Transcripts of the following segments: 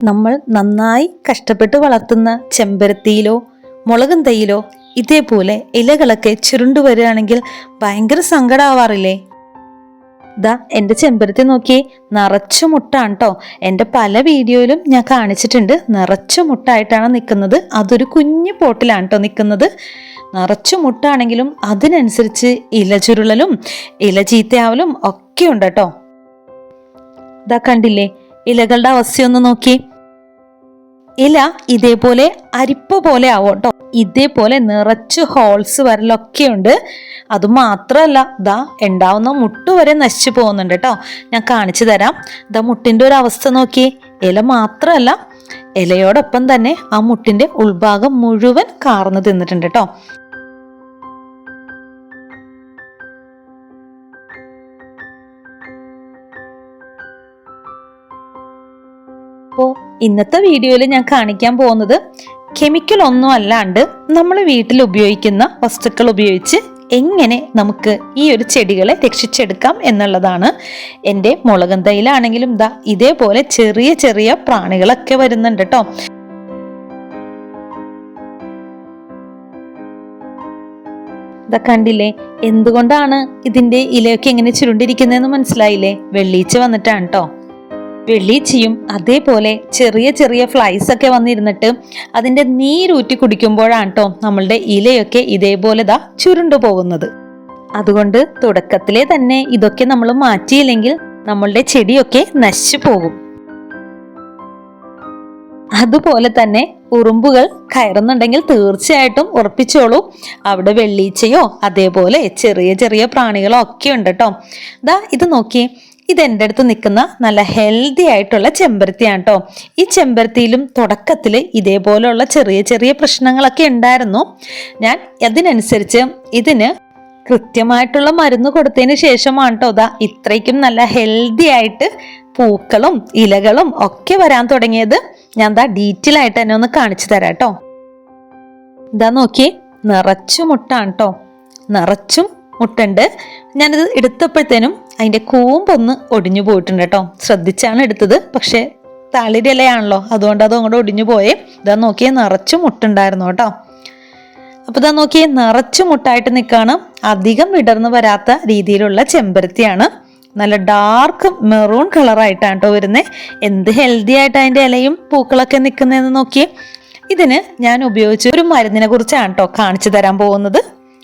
നമ്മൾ നന്നായി കഷ്ടപ്പെട്ട് വളർത്തുന്ന ചെമ്പരത്തിയിലോ മുളകും തൈയിലോ ഇതേപോലെ ഇലകളൊക്കെ ചുരുണ്ടു വരികയാണെങ്കിൽ ഭയങ്കര സങ്കടമാവാറില്ലേ ദാ എന്റെ ചെമ്പരത്തി നോക്കി നിറച്ചു മുട്ടാണ് കേട്ടോ എന്റെ പല വീഡിയോയിലും ഞാൻ കാണിച്ചിട്ടുണ്ട്. നിറച്ചു മുട്ടായിട്ടാണ് നിൽക്കുന്നത്. അതൊരു കുഞ്ഞു പോട്ടിലാണ് കേട്ടോ നിൽക്കുന്നത്. നിറച്ചു മുട്ടാണെങ്കിലും അതിനനുസരിച്ച് ഇല ചുരുളലും ഇല ചീത്തയാവലും ഒക്കെ ഉണ്ട് കേട്ടോ ഇതാ കണ്ടില്ലേ ഇലകളുടെ അവസ്ഥയൊന്ന് നോക്കി ഇല ഇതേപോലെ അരിപ്പ് പോലെ ആവും കേട്ടോ ഇതേപോലെ നിറച്ച് ഹോൾസ് വരലൊക്കെ ഉണ്ട്. അത് മാത്രമല്ല ദാ ഉണ്ടാവുന്ന മുട്ട് വരെ നശിച്ചു പോകുന്നുണ്ട് കേട്ടോ ഞാൻ കാണിച്ചു തരാം. ദാ മുട്ടിന്റെ ഒരു അവസ്ഥ നോക്കി ഇല മാത്രമല്ല ഇലയോടൊപ്പം തന്നെ ആ മുട്ടിന്റെ ഉൾഭാഗം മുഴുവൻ കാർന്നു തിന്നിട്ടുണ്ട് കേട്ടോ അപ്പോൾ ഇന്നത്തെ വീഡിയോയിൽ ഞാൻ കാണിക്കാൻ പോകുന്നത് കെമിക്കൽ ഒന്നും അല്ലാണ്ട് നമ്മൾ വീട്ടിൽ ഉപയോഗിക്കുന്ന വസ്തുക്കൾ ഉപയോഗിച്ച് എങ്ങനെ നമുക്ക് ഈ ഒരു ചെടികളെ രക്ഷിച്ചെടുക്കാം എന്നുള്ളതാണ് എന്റെ മുളകൻ തൈലാണെങ്കിലും ദാ ഇതേപോലെ ചെറിയ ചെറിയ പ്രാണികളൊക്കെ വരുന്നുണ്ട് കേട്ടോ. കണ്ടില്ലേ? എന്തുകൊണ്ടാണ് ഇതിന്റെ ഇലയൊക്കെ എങ്ങനെ ചുരുണ്ടിരിക്കുന്നതെന്ന് മനസ്സിലായില്ലേ? വെള്ളീച്ച വന്നിട്ടാണ് കേട്ടോ. വെള്ളീച്ചയും അതേപോലെ ചെറിയ ചെറിയ ഫ്ലൈസ് ഒക്കെ വന്നിരുന്നിട്ട് അതിന്റെ നീരൂറ്റി കുടിക്കുമ്പോഴാണ് കേട്ടോ നമ്മളുടെ ഇലയൊക്കെ ഇതേപോലെ ദാ ചുരുണ്ടു പോകുന്നത്. അതുകൊണ്ട് തുടക്കത്തിലെ തന്നെ ഇതൊക്കെ നമ്മൾ മാറ്റിയില്ലെങ്കിൽ നമ്മളുടെ ചെടിയൊക്കെ നശിച്ചു പോകും. അതുപോലെ തന്നെ ഉറുമ്പുകൾ കയറുന്നുണ്ടെങ്കിൽ തീർച്ചയായിട്ടും ഉറപ്പിച്ചോളൂ. അവിടെ വെള്ളീച്ചയോ അതേപോലെ ചെറിയ ചെറിയ പ്രാണികളോ ഒക്കെ ഉണ്ട് കേട്ടോ ദാ ഇത് നോക്കിയേ ഇത് എന്റെ അടുത്ത് നിൽക്കുന്ന നല്ല ഹെൽത്തി ആയിട്ടുള്ള ചെമ്പരത്തിയാണ് കേട്ടോ ഈ ചെമ്പരത്തിയിലും തുടക്കത്തിൽ ഇതേപോലെയുള്ള ചെറിയ ചെറിയ പ്രശ്നങ്ങളൊക്കെ ഉണ്ടായിരുന്നു. ഞാൻ അതിനനുസരിച്ച് ഇതിന് കൃത്യമായിട്ടുള്ള മരുന്ന് കൊടുത്തതിന് ശേഷമാണ് കേട്ടോ ദാ ഇത്രയ്ക്കും നല്ല ഹെൽത്തി ആയിട്ട് പൂക്കളും ഇലകളും ഒക്കെ വരാൻ തുടങ്ങിയത്. ഞാൻ ദാ ഡീറ്റെയിൽ ആയിട്ട് തന്നെ ഒന്ന് കാണിച്ചു തരാം കേട്ടോ ഇതാ നോക്കി നിറച്ചു മുട്ടാണ് കേട്ടോ നിറച്ചും മുട്ടുണ്ട്. ഞാനിത് എടുത്തപ്പോഴത്തേനും അതിന്റെ കൂമ്പൊന്ന് ഒടിഞ്ഞു പോയിട്ടുണ്ട് കേട്ടോ. ശ്രദ്ധിച്ചാണ് എടുത്തത്. പക്ഷേ തളിരിലയാണല്ലോ. അതുകൊണ്ട് അത് അങ്ങോട്ട് ഒടിഞ്ഞു പോയേ. ഇതാ നോക്കിയേ നിറച്ചു മുട്ടുണ്ടായിരുന്നു കേട്ടോ. അപ്പോൾ ഇതാ നോക്കിയേ നിറച്ചു മുട്ടായിട്ട് നിൽക്കുകയാണ്. അധികം വിടർന്നു വരാത്ത രീതിയിലുള്ള ചെമ്പരത്തിയാണ്. നല്ല ഡാർക്ക് മെറൂൺ കളറായിട്ടാണ് കേട്ടോ വരുന്നത് എന്ത് ഹെൽത്തി ആയിട്ട് അതിന്റെ ഇലയും പൂക്കളൊക്കെ നിൽക്കുന്നതെന്ന് നോക്കിയേ. ഇതിന് ഞാൻ ഉപയോഗിച്ച ഒരു മരുന്നിനെ കുറിച്ചാണ് കേട്ടോ കാണിച്ചു തരാൻ പോകുന്നത്.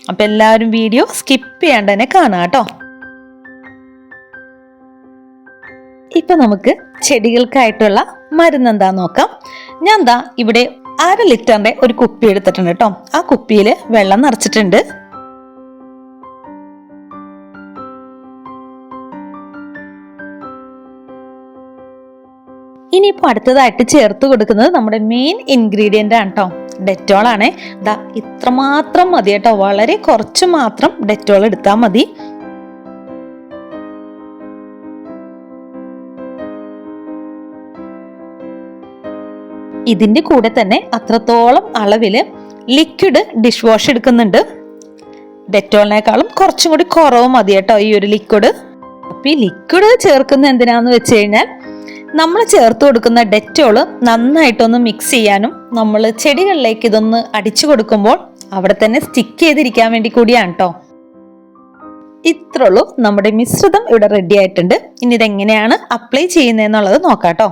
അപ്പം എല്ലാവരും വീഡിയോ സ്കിപ്പ് ചെയ്യാണ്ട് തന്നെ കാണാം കേട്ടോ. ഇപ്പൊ നമുക്ക് ചെടികൾക്കായിട്ടുള്ള മരുന്ന് എന്താ നോക്കാം. ഞാൻ ദാ ഇവിടെ അര ലിറ്ററിന്റെ ഒരു കുപ്പി എടുത്തിട്ടുണ്ട് കേട്ടോ. ആ കുപ്പിയിൽ വെള്ളം നിറച്ചിട്ടുണ്ട്. ഇനിയിപ്പോൾ അടുത്തതായിട്ട് ചേർത്ത് കൊടുക്കുന്നത് നമ്മുടെ മെയിൻ ഇൻഗ്രീഡിയന്റ് ആണ് കേട്ടോ ഡെറ്റോൾ ആണ്. ദാ ഇത്രമാത്രം മതി കേട്ടോ. വളരെ കുറച്ച് മാത്രം ഡെറ്റോൾ എടുത്താൽ മതി. ഇതിന്റെ കൂടെ തന്നെ അത്രത്തോളം അളവിൽ ലിക്വിഡ് ഡിഷ് വാഷ് എടുക്കുന്നുണ്ട്. ഡെറ്റോളിനേക്കാളും കുറച്ചും കൂടി കുറവ് മതി കേട്ടോ ഈ ഒരു ലിക്വിഡ് അപ്പൊ ഈ ലിക്വിഡ് ചേർക്കുന്ന എന്തിനാന്ന് വെച്ച് കഴിഞ്ഞാൽ നമ്മൾ ചേർത്ത് കൊടുക്കുന്ന ഡെറ്റോൾ നന്നായിട്ടൊന്ന് മിക്സ് ചെയ്യാനും നമ്മൾ ചെടികളിലേക്ക് ഇതൊന്ന് അടിച്ചു കൊടുക്കുമ്പോൾ അവിടെ തന്നെ സ്റ്റിക്ക് ചെയ്തിരിക്കാൻ വേണ്ടി കൂടിയാണ് കേട്ടോ. ഇത്രയുള്ളൂ നമ്മുടെ മിശ്രിതം ഇവിടെ റെഡി ആയിട്ടുണ്ട്. ഇനി ഇതെങ്ങനെയാണ് അപ്ലൈ ചെയ്യുന്നതെന്നുള്ളത് നോക്കാം കേട്ടോ.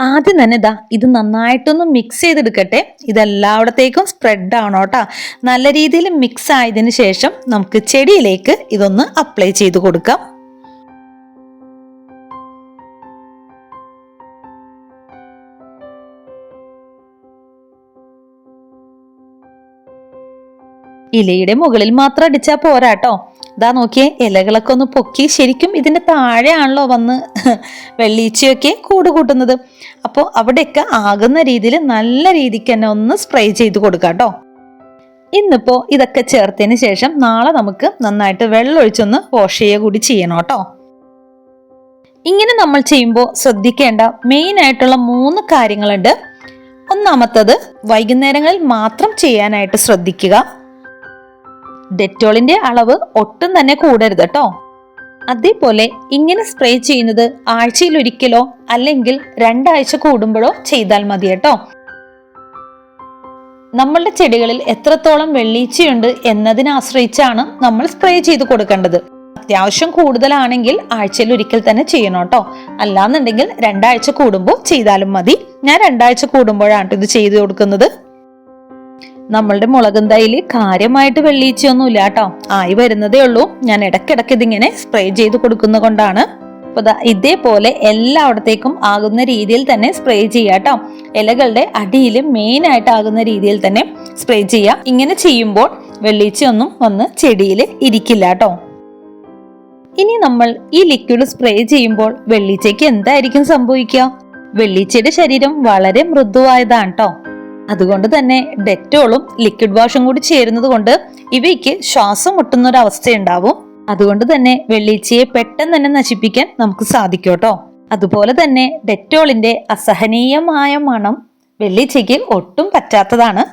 ആദ്യം തന്നെ ഇതാ ഇത് നന്നായിട്ടൊന്ന് മിക്സ് ചെയ്തെടുക്കട്ടെ. ഇതെല്ലായിടത്തേക്കും സ്പ്രെഡ് ആവണം കേട്ടോ. നല്ല രീതിയിൽ മിക്സ് ആയതിനു ശേഷം നമുക്ക് ചെടിയിലേക്ക് ഇതൊന്ന് അപ്ലൈ ചെയ്ത് കൊടുക്കാം. ഇലയുടെ മുകളിൽ മാത്രം അടിച്ചാൽ പോരാട്ടോ ഇതാ നോക്കിയേ ഇലകളൊക്കെ ഒന്ന് പൊക്കി ശരിക്കും ഇതിന്റെ താഴെയാണല്ലോ വന്ന് വെള്ളീച്ചയൊക്കെ കൂട് കൂട്ടുന്നത്. അപ്പോൾ അവിടെയൊക്കെ ആകുന്ന രീതിയിൽ നല്ല രീതിക്ക് തന്നെ ഒന്ന് സ്പ്രേ ചെയ്ത് കൊടുക്കാം കേട്ടോ. ഇന്നിപ്പോൾ ഇതൊക്കെ ചേർത്തതിന് ശേഷം നാളെ നമുക്ക് നന്നായിട്ട് വെള്ളം ഒഴിച്ചൊന്ന് വാഷ് ചെയ്യുക കൂടി ചെയ്യണം കേട്ടോ. ഇങ്ങനെ നമ്മൾ ചെയ്യുമ്പോൾ ശ്രദ്ധിക്കേണ്ട മെയിൻ ആയിട്ടുള്ള മൂന്ന് കാര്യങ്ങളുണ്ട്. ഒന്നാമത്തത് വൈകുന്നേരങ്ങളിൽ മാത്രം ചെയ്യാനായിട്ട് ശ്രദ്ധിക്കുക. ഡെറ്റോളിന്റെ അളവ് ഒട്ടും തന്നെ കൂടരുത് കേട്ടോ. അതേപോലെ ഇങ്ങനെ സ്പ്രേ ചെയ്യുന്നത് ആഴ്ചയിൽ ഒരിക്കലോ അല്ലെങ്കിൽ രണ്ടാഴ്ച കൂടുമ്പോഴോ ചെയ്താൽ മതി കേട്ടോ. നമ്മളുടെ ചെടികളിൽ എത്രത്തോളം വെള്ളീച്ചയുണ്ട് എന്നതിനെ ആശ്രയിച്ചാണ് നമ്മൾ സ്പ്രേ ചെയ്ത് കൊടുക്കേണ്ടത്. അത്യാവശ്യം കൂടുതലാണെങ്കിൽ ആഴ്ചയിൽ ഒരിക്കൽ തന്നെ ചെയ്യണം കേട്ടോ. അല്ലാന്നുണ്ടെങ്കിൽ രണ്ടാഴ്ച കൂടുമ്പോൾ ചെയ്താലും മതി. ഞാൻ രണ്ടാഴ്ച കൂടുമ്പോഴാണ് ഇത് ചെയ്തു കൊടുക്കുന്നത്. നമ്മളുടെ മുളകും തൈൽ കാര്യമായിട്ട് വെള്ളീച്ചയൊന്നുമില്ല കേട്ടോ. ആയി വരുന്നതേ ഉള്ളൂ. ഞാൻ ഇടയ്ക്കിടയ്ക്ക് ഇതിങ്ങനെ സ്പ്രേ ചെയ്ത് കൊടുക്കുന്ന കൊണ്ടാണ്. ഇതേപോലെ എല്ലായിടത്തേക്കും ആകുന്ന രീതിയിൽ തന്നെ സ്പ്രേ ചെയ്യുക കേട്ടോ. ഇലകളുടെ അടിയിൽ മെയിൻ ആയിട്ട് ആകുന്ന രീതിയിൽ തന്നെ സ്പ്രേ ചെയ്യുക. ഇങ്ങനെ ചെയ്യുമ്പോൾ വെള്ളീച്ചയൊന്നും വന്ന് ചെടിയിൽ ഇരിക്കില്ല കേട്ടോ. ഇനി നമ്മൾ ഈ ലിക്വിഡ് സ്പ്രേ ചെയ്യുമ്പോൾ വെള്ളീച്ചയ്ക്ക് എന്തായിരിക്കും സംഭവിക്കുക? വെള്ളീച്ചയുടെ ശരീരം വളരെ മൃദുവായതാണ് കേട്ടോ. അതുകൊണ്ട് തന്നെ ഡെറ്റോളും ലിക്വിഡ് വാഷും കൂടി ചേരുന്നത് കൊണ്ട് ഇവയ്ക്ക് ശ്വാസം മുട്ടുന്ന ഒരു അവസ്ഥയുണ്ടാവും അതുകൊണ്ട് തന്നെ വെള്ളീച്ചയെ പെട്ടെന്ന് തന്നെ നശിപ്പിക്കാൻ നമുക്ക് സാധിക്കും അതുപോലെ തന്നെ ഡെറ്റോളിന്റെ അസഹനീയമായ മണം വെള്ളീച്ചയ്ക്ക് ഒട്ടും പറ്റാത്തതാണ്.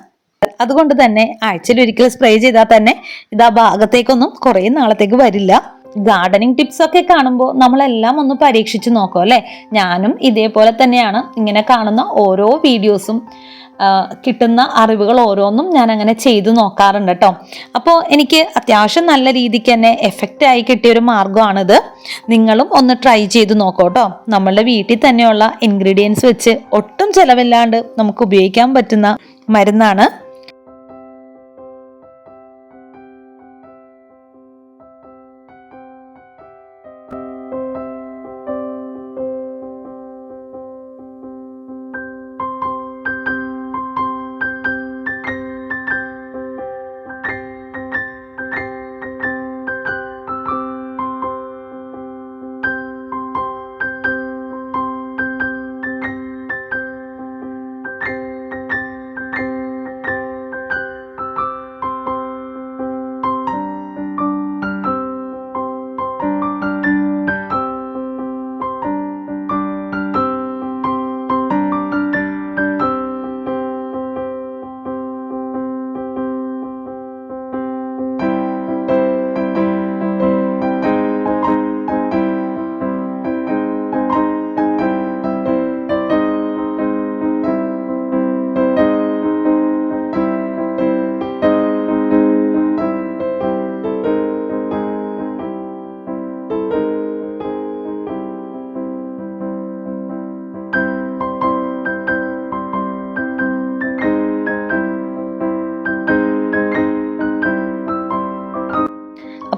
അതുകൊണ്ട് തന്നെ ആഴ്ചയിൽ ഒരിക്കൽ സ്പ്രേ ചെയ്താൽ തന്നെ ഇത് ആ ഭാഗത്തേക്കൊന്നും കുറേ നാളത്തേക്ക് വരില്ല. ഗാർഡനിങ് ടിപ്സ് ഒക്കെ കാണുമ്പോൾ നമ്മളെല്ലാം ഒന്ന് പരീക്ഷിച്ച് നോക്കുമല്ലേ ഞാനും ഇതേപോലെ തന്നെയാണ് ഇങ്ങനെ കാണുന്ന ഓരോ വീഡിയോസും കിട്ടുന്ന അറിവുകൾ ഓരോന്നും ഞാൻ അങ്ങനെ ചെയ്തു നോക്കാറുണ്ട് കേട്ടോ. അപ്പോൾ എനിക്ക് അത്യാവശ്യം നല്ല രീതിക്ക് തന്നെ എഫക്റ്റ് ആയി കിട്ടിയ ഒരു മാർഗമാണിത്. നിങ്ങളും ഒന്ന് ട്രൈ ചെയ്ത് നോക്കൂ കേട്ടോ. നമ്മളുടെ വീട്ടിൽ തന്നെയുള്ള ഇൻഗ്രീഡിയൻസ് വെച്ച് ഒട്ടും ചിലവില്ലാണ്ട് നമുക്ക് ഉപയോഗിക്കാൻ പറ്റുന്ന മരുന്നാണ്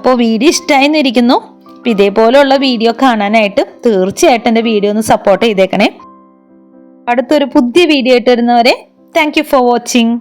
അപ്പോൾ വീഡിയോ ഇഷ്ടമായി എന്നിരിക്കുന്നു അപ്പോൾ ഇതേപോലെയുള്ള വീഡിയോ കാണാനായിട്ട് തീർച്ചയായിട്ടും എന്റെ വീഡിയോ ഒന്ന് സപ്പോർട്ട് ചെയ്തേക്കണേ. അടുത്തൊരു പുതിയ വീഡിയോ ആയിട്ട് വരുന്നവരെ താങ്ക് ഫോർ വാച്ചിങ്